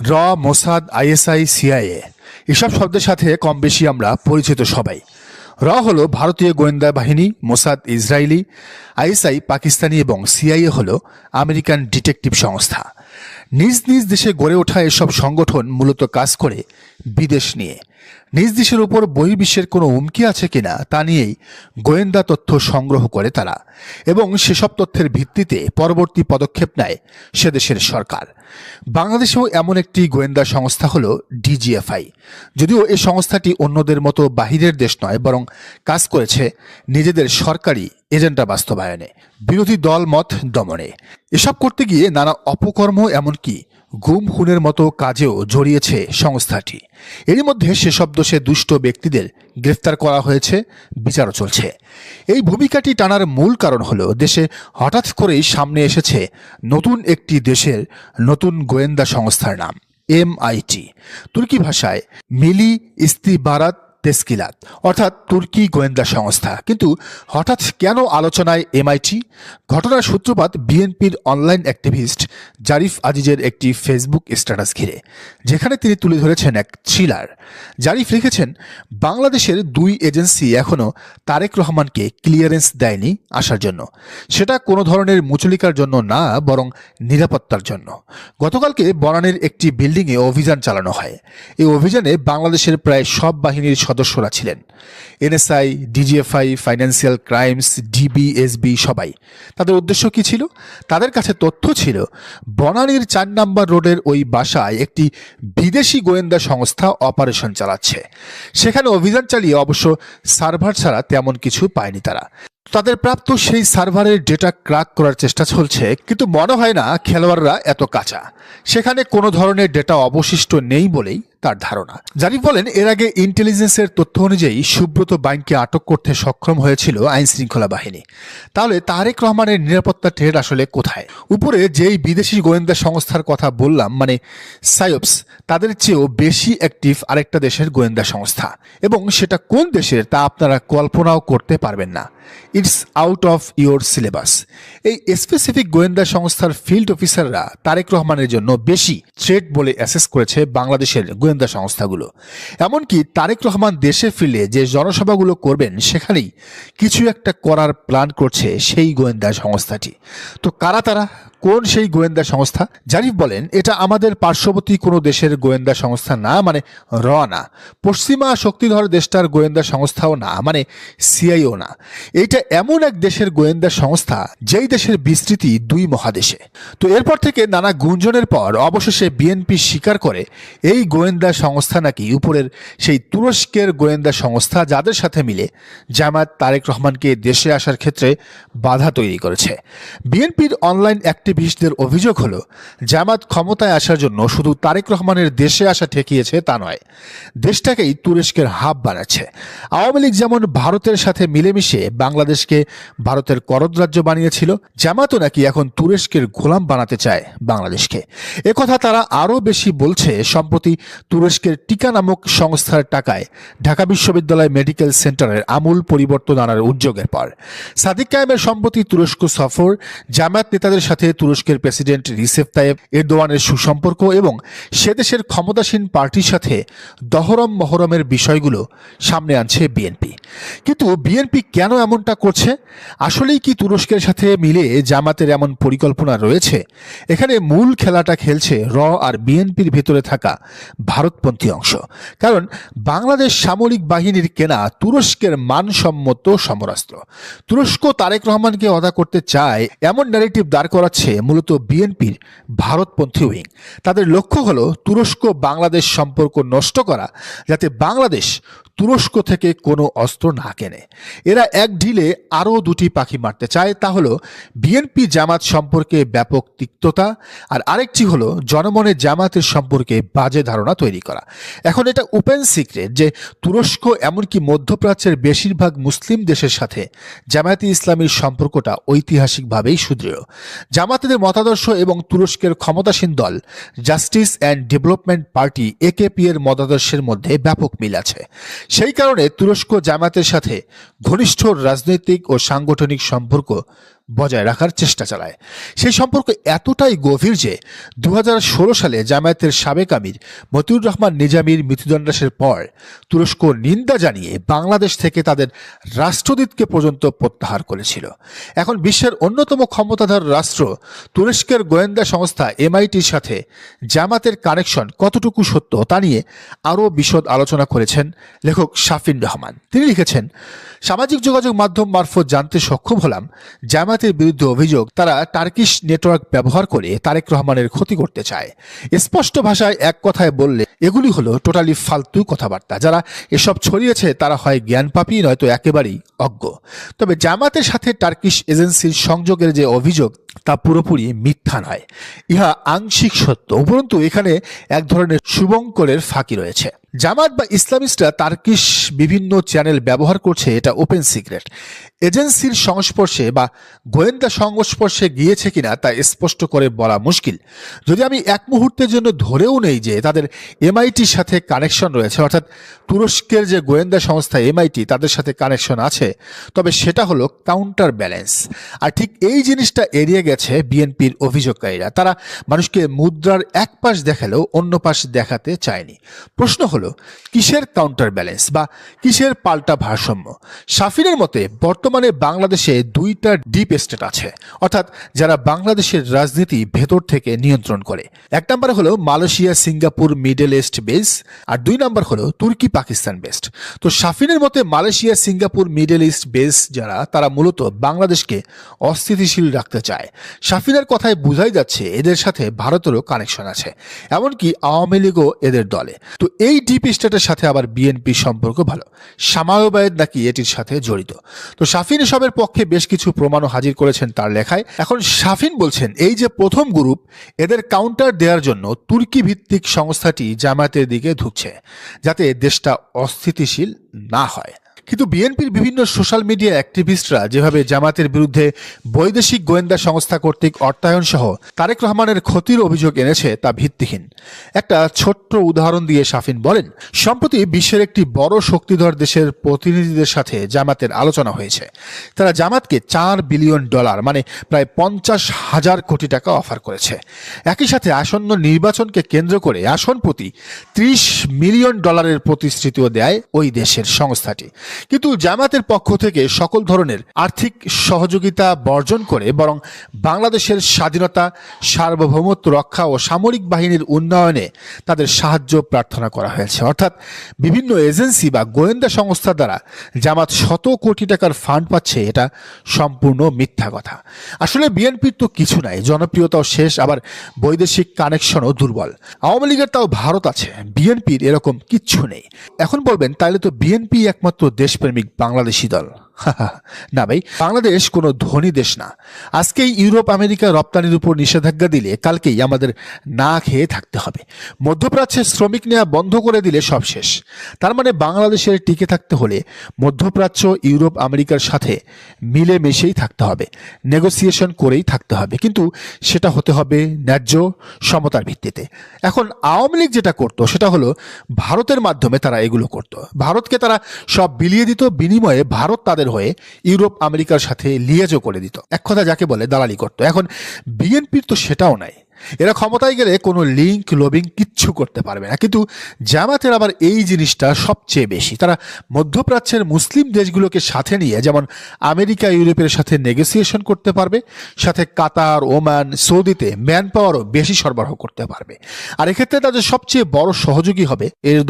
র, Mossad, ISI, CIA, এসব শব্দের সাথে কম বেশি আমরা পরিচিত সবাই। র হলো ভারতীয় গোয়েন্দা বাহিনী, মোসাদ ইসরায়েলি আইএসআই পাকিস্তানি এবং সিআইএ হলো আমেরিকান ডিটেকটিভ সংস্থা। নিজ নিজ দেশে গড়ে ওঠা এসব সংগঠন মূলত কাজ করে বিদেশ নিয়ে। নিজ দেশের উপর বহির্বিশ্বের কোনো হুমকি আছে কিনা তা নিয়েই গোয়েন্দা তথ্য সংগ্রহ করে তারা এবং সেসব তথ্যের ভিত্তিতে পরবর্তী পদক্ষেপ নেয় সেদেশের সরকার। বাংলাদেশেও এমন একটি গোয়েন্দা সংস্থা হলো ডিজিএফআই। যদিও এই সংস্থাটি অন্যদের মতো বাহিরের দেশ নয়, বরং কাজ করেছে নিজেদের সরকারি এজেন্ডা বাস্তবায়নে। বিরোধী দল মত দমনে। এসব করতে গিয়ে নানা অপকর্ম এমনকি গুম খুনের মতো কাজেও জড়িয়েছে সংস্থাটি। এরই মধ্যে সেসব দোষে দুষ্ট ব্যক্তিদের গ্রেফতার করা হয়েছে, বিচারও চলছে। এই ভূমিকাটি টানার মূল কারণ হলো, দেশে হঠাৎ করেই সামনে এসেছে নতুন একটি দেশের নতুন গোয়েন্দা সংস্থার নাম, এমআইটি। তুর্কি ভাষায় মিলি ইস্তিবারাত তেস্কিলাত, অর্থাৎ তুর্কি গোয়েন্দা সংস্থা। কিন্তু হঠাৎ কেন আলোচনায় এমআইটি? ঘটনার সূত্রপাত বিএনপির অনলাইন অ্যাক্টিভিস্ট জারিফ আজিজের একটি ফেসবুক স্ট্যাটাস ঘিরে, যেখানে তিনি তুলে ধরেছেন এক থ্রিলার। জারিফ লিখেছেন, বাংলাদেশের দুই এজেন্সি এখনও তারেক রহমানকে ক্লিয়ারেন্স দেয়নি আসার জন্য। সেটা কোনো ধরনের মুচলিকার জন্য না, বরং নিরাপত্তার জন্য। গতকালকে বনানের একটি বিল্ডিংয়ে অভিযান চালানো হয়। এই অভিযানে বাংলাদেশের প্রায় সব বাহিনীর সদস্যরা ছিলেন। NSI, DGFI, financial crimes, DB SB সবাই। তাদের উদ্দেশ্য কি ছিল? তাদের কাছে তথ্য ছিল, বনানীর চার নাম্বার রোডের ওই বাসায় একটি বিদেশি গোয়েন্দা সংস্থা অপারেশন চালাচ্ছে। সেখানে অভিযান চালিয়ে অবশ্য সার্ভার ছাড়া তেমন কিছু পায়নি তারা। তাদের প্রাপ্ত সেই সার্ভারের ডেটা ক্রাক করার চেষ্টা চলছে, কিন্তু মনে হয় না খেলোয়াড়রা এত কাঁচা। সেখানে কোনো ধরনের ডেটা অবশিষ্ট নেই বলেই তার ধারণা। জারিফ বলেন, এর আগে ইন্টেলিজেন্সের তথ্য অনুযায়ী সুব্রত বাইনকে আটক করতে সক্ষম হয়েছিল আইন শৃঙ্খলা বাহিনী। তাহলে তারেক রহমানের নিরাপত্তা টের আসলে কোথায়? উপরে যেই বিদেশি গোয়েন্দা সংস্থার কথা বললাম মানে সাইপস তাদের চেয়েও বেশি অ্যাক্টিভ আরেকটা দেশের গোয়েন্দা সংস্থা। এবং সেটা কোন দেশের তা আপনারা কল্পনাও করতে পারবেন না। It's out of your syllabus এই স্পেসিফিক গোয়েন্দা সংস্থার ফিল্ড অফিসাররা তারেক রহমানের জন্য বেশি থ্রেট বলে অ্যাসেস করেছে বাংলাদেশের গোয়েন্দা সংস্থাগুলো। এমনকি তারেক রহমান দেশে ফিরে যে জনসভাগুলো করবেন, সেখানেই কিছু একটা করার প্ল্যান করছে সেই গোয়েন্দা সংস্থাটি। তো কারা তারা? কোন সেই গোয়েন্দা সংস্থা? জারিফ বলেন, এটা আমাদের পার্শ্ববর্তী কোনো দেশের গোয়েন্দা সংস্থা না মানে র না পশ্চিমা শক্তিধর দেশটার গোয়েন্দা সংস্থাও না মানে সিআইও না। এইটা এমন এক দেশের গোয়েন্দা সংস্থা, যেই দেশের বিস্তৃতি দুই মহাদেশে। তো এরপর থেকে নানা গুঞ্জনের পর অবশেষে বিএনপি স্বীকার করে, এই গোয়েন্দা সংস্থা নাকি উপরের সেই তুরস্কের গোয়েন্দা সংস্থা যাদের সাথে মিলে জামায়াত তারেক রহমানকে দেশে আসার ক্ষেত্রে বাধা তৈরি করেছে। বিএনপির অনলাইন অ্যাক্টিভিস্টদের অভিযোগ হলো, জামাত ক্ষমতায় আসার জন্য শুধু তারেক রহমানের দেশে আসা ঠেকিয়েছে তা নয়, দেশটাকেই তুরস্কের হাব বানাচ্ছে আওয়ামী লীগ যেমন ভারতের সাথে মিলেমিশে বাংলাদেশকে ভারতের করদ রাজ্য বানিয়েছিল, জামাতও নাকি এখন তুরস্কের গোলাম বানাতে চায় বাংলাদেশকে। একথা তারা আরও বেশি বলছে, সম্প্রতি তুরস্কের টিকা নামক সংস্থার টাকায় ঢাকা বিশ্ববিদ্যালয় মেডিকেল সেন্টারের আমূল পরিবর্তন আনার উদ্যোগের পর। সাদিক কায়েমের সম্প্রতি তুরস্ক সফর জামায়াত নেতাদের সাথে তুরস্কের প্রেসিডেন্ট রিসেফ তাইব এরদোয়ানের সুসম্পর্ক এবং সে দেশের ক্ষমতাসীন পার্টির সাথে দহরম মহরমের বিষয়গুলো সামনে আনছে বিএনপি কিন্তু বিএনপি কেন এমনটা করছে? আসলেই কি তুরস্কের সাথে মিলে জামাতের এমন পরিকল্পনা রয়েছে? এখানে মূল খেলাটা খেলছে র আর বিএনপির ভেতরে থাকা ভারতপন্থী অংশ। কারণ বাংলাদেশ সামরিক বাহিনীর কেনা তুরস্কের মানসম্মত সমরাস্ত্র। তুরস্ক তারেক রহমানকে অদা করতে চায় এমন ন্যারেটিভ দাঁড় করাচ্ছে মূলত বিএনপির ভারতপন্থী উইং। তাদের লক্ষ্য হলো তুরস্ক বাংলাদেশ সম্পর্ক নষ্ট করা, যাতে বাংলাদেশ তুরস্ক থেকে কোনো অস্ত্র না কেনে। এরা এক ঢিলে আরও দুটি পাখি মারতে চায়, তা হলো বিএনপি জামাত সম্পর্কে ব্যাপক তিক্ততা আর আরেকটি হলো জনমনে জামাতের সম্পর্কে বাজে ধারণা তৈরি করা। এখন এটা ওপেন সিক্রেট যে তুরস্ক এমনকি মধ্যপ্রাচ্যের বেশিরভাগ মুসলিম দেশের সাথে জামায়াতি ইসলামীর সম্পর্কটা ঐতিহাসিকভাবেই সুদৃঢ়। জামাতেদের মতাদর্শ এবং তুরস্কের ক্ষমতাসীন দল Justice and Development Party AKP এর মতাদর্শের মধ্যে ব্যাপক মিল আছে। সেই কারণে তুরস্ক জামাতের সাথে ঘনিষ্ঠ রাজনৈতিক ও সাংগঠনিক সম্পর্ক বজায় রাখার চেষ্টা চালায়। সেই সম্পর্ক এতটাই গভীর যে দু হাজার ষোলো সালে জামায়াতের সাবেক আমির মতিউর রহমান নিজামীর মৃত্যুদণ্ডাসের পর তুরস্ক নিন্দা জানিয়ে বাংলাদেশ থেকে তাদের রাষ্ট্রদূতকে পর্যন্ত প্রত্যাহার করেছিল। এখন বিশ্বের অন্যতম ক্ষমতাধর রাষ্ট্র তুরস্কের গোয়েন্দা সংস্থা এমআইটির সাথে জামাতের কানেকশন কতটুকু সত্য তা নিয়ে আরও বিশদ আলোচনা করেছেন লেখক শাফিন রহমান। তিনি লিখেছেন, সামাজিক যোগাযোগ মাধ্যম মারফত জানতে সক্ষম হলাম জামাতের বিরুদ্ধে অভিযোগ, তারা টার্কিশ নেটওয়ার্ক ব্যবহার করে তারেক রহমানের ক্ষতি করতে চায়। স্পষ্ট ভাষায় এক কথায় বললে এগুলি হলো টোটালি ফালতু কথাবার্তা। যারা এসব ছড়িয়েছে, তারা হয় জ্ঞান পাপি, নয়তো একেবারেই অজ্ঞ। তবে জামাতের সাথে টার্কিশ এজেন্সির সংযোগের যে অভিযোগ, তা পুরোপুরি মিথ্যা নয়। ইহা আংশিক সত্য। উপরন্তু, এখানে এক ধরনের শুভঙ্করের ফাঁকি রয়েছে। জামাত বা ইসলামিস্টরা তার্কিশ বিভিন্ন চ্যানেল ব্যবহার করছে, এটা ওপেন সিক্রেট এজেন্সির সংস্পর্শে বা গোয়েন্দা সংস্পর্শে গিয়েছে কিনা, তা স্পষ্ট করে বলা মুশকিল। যদি আমি এক মুহূর্তের জন্য ধরেও নেই যে তাদের এমআইটির সাথে কানেকশন রয়েছে, অর্থাৎ তুরস্কের যে গোয়েন্দা সংস্থা এমআইটি তাদের সাথে কানেকশন আছে, তবে সেটা হলো কাউন্টার ব্যালেন্স আর ঠিক এই জিনিসটা এড়িয়ে গেছে বিএনপির অভিযোগকারীরা। তারা মানুষকে মুদ্রার এক পাশ দেখালেও অন্য পাশ দেখাতে চায়নি। প্রশ্ন হলো, কিসের কাউন্টার ব্যালেন্স বা কিসের পাল্টা ভারসাম্য? সাফিনের মতে, বর্তমানে বাংলাদেশে দুইটা ডিপ স্টেট আছে, অর্থাৎ যারা বাংলাদেশের রাজনীতি ভেতর থেকে নিয়ন্ত্রণ করে। এক নম্বর হলো Malaysia, Singapore, Middle East base আর দুই নম্বর হলো তুর্কি পাকিস্তান বেস্ট তো সাফিনের মতে Malaysia, Singapore, Middle East base যারা, তারা মূলত বাংলাদেশকে অস্থিতিশীল রাখতে চায়। সাফিনের কথায় বোঝাই যাচ্ছে এদের সাথে ভারতেরও কানেকশন আছে, এমনকি আওয়ামী লীগও এদের দলে। তো এই ডিপ স্টেটের সাথে আবার বিএনপি সম্পর্ক ভালো সামায়বায়েদ নাকি এটির সাথে জড়িত। তো শাফিন এসবের পক্ষে বেশ কিছু প্রমাণও হাজির করেছেন তার লেখায়। এখন শাফিন বলছেন, এই যে প্রথম গ্রুপ এদের কাউন্টার দেওয়ার জন্য তুর্কি ভিত্তিক সংস্থাটি জামায়াতের দিকে ঢুকছে যাতে দেশটা অস্থিতিশীল না হয়। কিন্তু বিএনপির বিভিন্ন সোশ্যাল মিডিয়া অ্যাক্টিভিস্টরা যেভাবে জামাতের বিরুদ্ধে বৈদেশিক গোয়েন্দা সংস্থা কর্তৃক অর্থায়ন সহ তারেক রহমানের ক্ষতির অভিযোগ এনেছে তা ভিত্তিহীন। একটা ছোট্ট উদাহরণ দিয়ে শাফিন বলেন, সম্প্রতি বিশ্বের একটি বড় শক্তিধর দেশের প্রতিনিধিদের সাথে জামাতের আলোচনা হয়েছে। তারা জামাতকে চার বিলিয়ন ডলার মানে প্রায় পঞ্চাশ হাজার কোটি টাকা অফার করেছে। একই সাথে আসন্ন নির্বাচনকে কেন্দ্র করে আসন প্রতি ত্রিশ মিলিয়ন ডলারের প্রতিশ্রুতিও দেয় ওই দেশের সংস্থাটি। কিন্তু জামাতের পক্ষ থেকে সকল ধরনের আর্থিক সহযোগিতা বর্জন করে বরং বাংলাদেশের স্বাধীনতা, সার্বভৌমত্ব রক্ষা ও সামরিক বাহিনীর উন্নয়নে তাদের সাহায্য প্রার্থনা করা হয়েছে। অর্থাৎ বিভিন্ন এজেন্সি বা গোয়েন্দা সংস্থা দ্বারা জামাত শত কোটি টাকার ফান্ড পাচ্ছে এটা সম্পূর্ণ মিথ্যা কথা। আসলে বিএনপির তো কিছু নাই, জনপ্রিয়তাও শেষ, আবার বৈদেশিক কানেকশনও দুর্বল। আওয়ামী লীগের তাও ভারত আছে, বিএনপির এরকম কিচ্ছু নেই। এখন বলবেন তাহলে তো বিএনপি একমাত্র দেশপ্রেমিক বাংলাদেশি দল। না ভাই, বাংলাদেশ কোনো ধনী দেশ না। আজকেই ইউরোপ, আমেরিকা রপ্তানির উপর নিষেধাজ্ঞা দিলে কালকেই আমাদের না খেয়ে থাকতে হবে। মধ্যপ্রাচ্যে শ্রমিক নেওয়া বন্ধ করে দিলে সব শেষ। তার মানে বাংলাদেশের টিকে থাকতে হলে মধ্যপ্রাচ্য, ইউরোপ, আমেরিকার সাথে মিলে মিশেই থাকতে হবে। নেগোসিয়েশন করেই থাকতে হবে। কিন্তু সেটা হতে হবে ন্যায্য সমতার ভিত্তিতে। এখন আওয়ামী লীগ যেটা করতো, সেটা হলো ভারতের মাধ্যমে তারা এগুলো করত। ভারতকে তারা সব বিলিয়ে দিত, বিনিময়ে ভারত তাদের হয়ে ইউরোপ আমেরিকার সাথে লিয়াজও করে দিত। এক কথা যাকে বলে দালালি করতো। এখন বিএনপির তো সেটাও নাই। এরা ক্ষমতায় গেলে কোনো লিঙ্ক, লবিং কিচ্ছু করতে পারবে না। কিন্তু জামাতের আবার এই জিনিসটা সবচেয়ে বেশি। তারা মধ্যপ্রাচ্যের মুসলিম দেশগুলোকে সাথে নিয়ে যেমন আমেরিকা, ইউরোপের সাথে নেগোসিয়েশন করতে পারবে, সাথে কাতার, ওমান, সৌদিতে ম্যান পাওয়ারও বেশি সরবরাহ করতে পারবে। আর এক্ষেত্রে তাদের সবচেয়ে বড় সহযোগী হবে এর